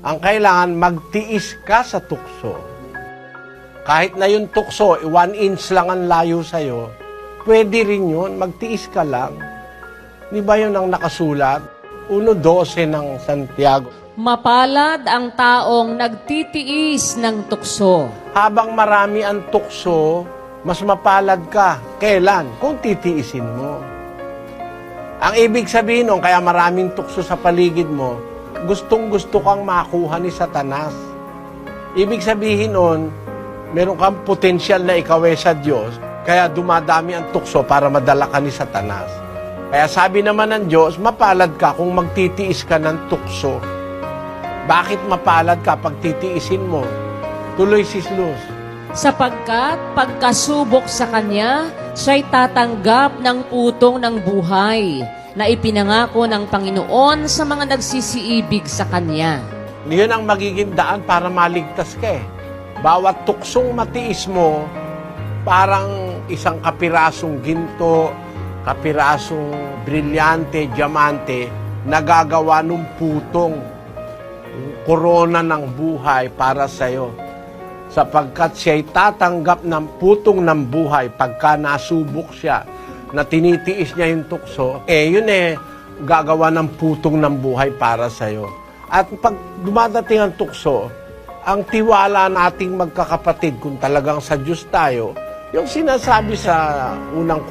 Ang kailangan, magtiis ka sa tukso. Kahit na yung tukso, eh, one inch lang ang layo sa'yo, pwede rin yun, magtiis ka lang. Di ba yun ang nakasulat? 1.12 ng Santiago. Mapalad ang taong nagtitiis ng tukso. Habang marami ang tukso, mas mapalad ka. Kailan? Kung titiisin mo. Ang ibig sabihin nun, kaya maraming tukso sa paligid mo, gustong gusto kang makuha ni Satanas. Ibig sabihin nun, meron kang potensyal na ikaw sa Diyos, kaya dumadami ang tukso para madala ka ni Satanas. Kaya sabi naman ng Diyos, mapalad ka kung magtitiis ka ng tukso. Bakit mapalad ka pag titiisin mo? Tuloy si Luz. Sapagkat pagkasubok sa kanya, siya'y tatanggap ng putong ng buhay na ipinangako ng Panginoon sa mga nagsisiibig sa kanya. Yun ang magiging daan para maligtas ka eh. Bawat tuksong matiis mo, parang isang kapirasong ginto, kapirasong brilyante, diamante, nagagawa ng putong korona ng buhay para sa'yo. Sapagkat siya'y tatanggap ng putong ng buhay pagka nasubok siya na tinitiis niya yung tukso, eh yun eh, gagawa ng putong ng buhay para sa'yo. At pag dumadating ang tukso, ang tiwala nating magkakapatid kung talagang sa Diyos tayo, yung sinasabi sa unang